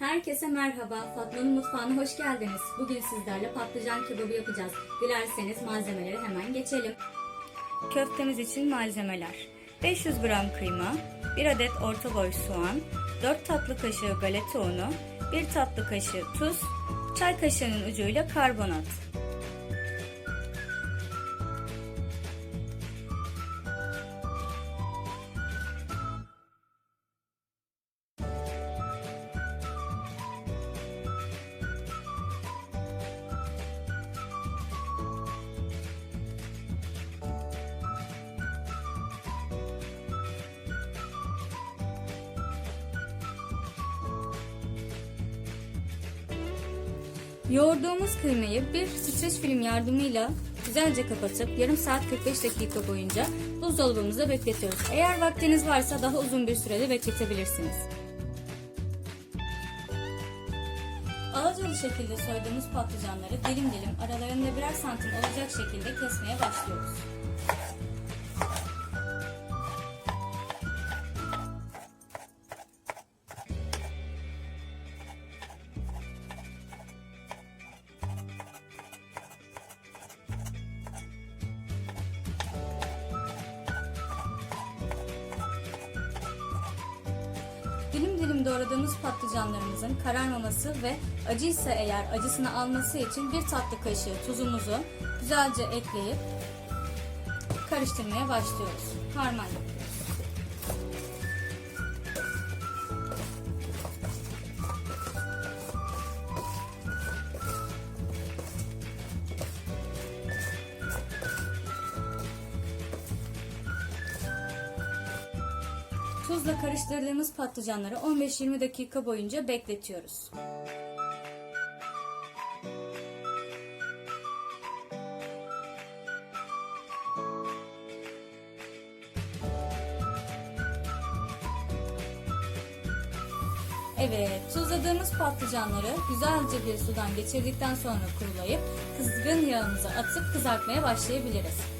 Herkese merhaba. Fatma'nın mutfağına hoş geldiniz. Bugün sizlerle patlıcan kebabı yapacağız. Dilerseniz malzemeleri hemen geçelim. Köftemiz için malzemeler. 500 gram kıyma, 1 adet orta boy soğan, 4 tatlı kaşığı galeta unu, 1 tatlı kaşığı tuz, çay kaşığının ucuyla karbonat. Yoğurduğumuz kıymayı bir streç film yardımıyla güzelce kapatıp yarım saat 45 dakika boyunca buzdolabımızda bekletiyoruz. Eğer vaktiniz varsa daha uzun bir sürede bekletebilirsiniz. Alacalı şekilde soyduğumuz patlıcanları dilim dilim aralarında birer santim olacak şekilde kesmeye başlıyoruz. Doğradığımız patlıcanlarımızın kararmaması ve acıysa eğer acısını alması için bir tatlı kaşığı tuzumuzu güzelce ekleyip karıştırmaya başlıyoruz. Harman yapıyoruz. Tuzla karıştırdığımız patlıcanları 15-20 dakika boyunca bekletiyoruz. Evet, tuzladığımız patlıcanları güzelce bir sudan geçirdikten sonra kurulayıp kızgın yağımıza atıp kızartmaya başlayabiliriz.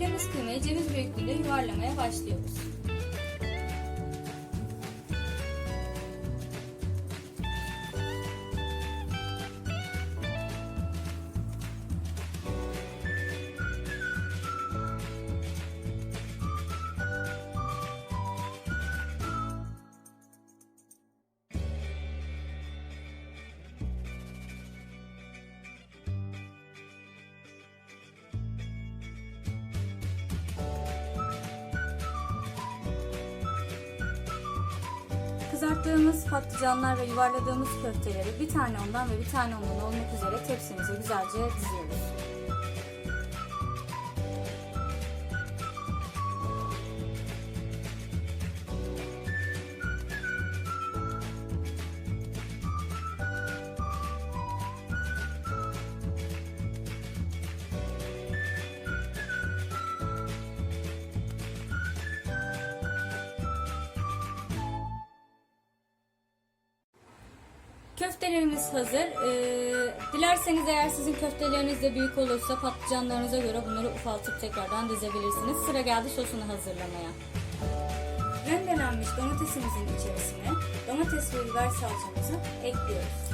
Dinlendirdiğimiz kıymayı ceviz büyüklüğünde yuvarlamaya başlıyoruz. Kızarttığımız patlıcanlar ve yuvarladığımız köfteleri bir tane ondan ve bir tane ondan olmak üzere tepsimize güzelce diziyoruz. Köftelerimiz hazır. Ee, dilerseniz eğer sizin köfteleriniz de büyük olursa patlıcanlarınıza göre bunları ufaltıp tekrardan dizebilirsiniz. Sıra geldi sosunu hazırlamaya. Rendelenmiş domatesimizin içerisine domates ve biber salçamızı ekliyoruz.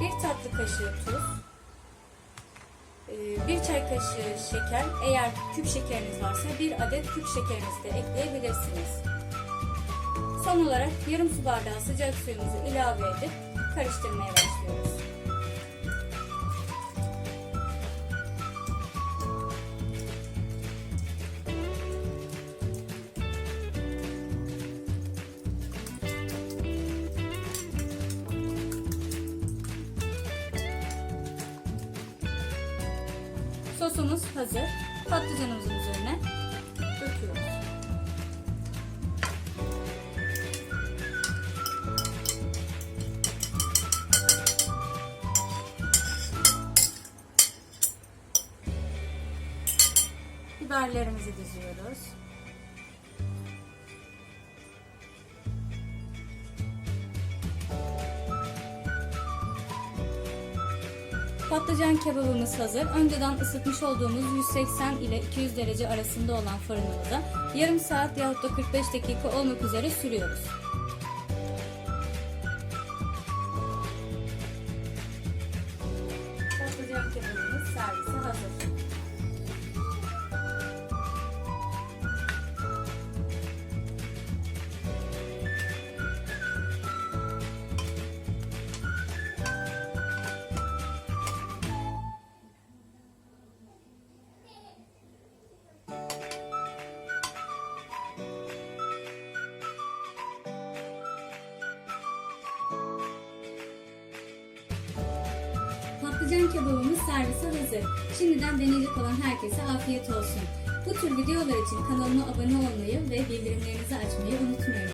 Bir tatlı kaşığı tuz, ee, bir çay kaşığı şeker, eğer küp şekeriniz varsa bir adet küp şekerinizi de ekleyebilirsiniz. Son olarak yarım su bardağı sıcak suyumuzu ilave edip karıştırmaya başlıyoruz. Sosumuz hazır. Patlıcanımızın üzerine döküyoruz. Biberlerimizi diziyoruz. Patlıcan kebabımız hazır. Önceden ısıtmış olduğumuz 180 ile 200 derece arasında olan fırınımıza yarım saat yahut da 45 dakika olmak üzere sürüyoruz. Patlıcan kebabımız servise hazır. Patlıcan kebabımız servise hazır. Şimdiden deneyecek olan herkese afiyet olsun. Bu tür videolar için kanalıma abone olmayı ve bildirimlerinizi açmayı unutmayın.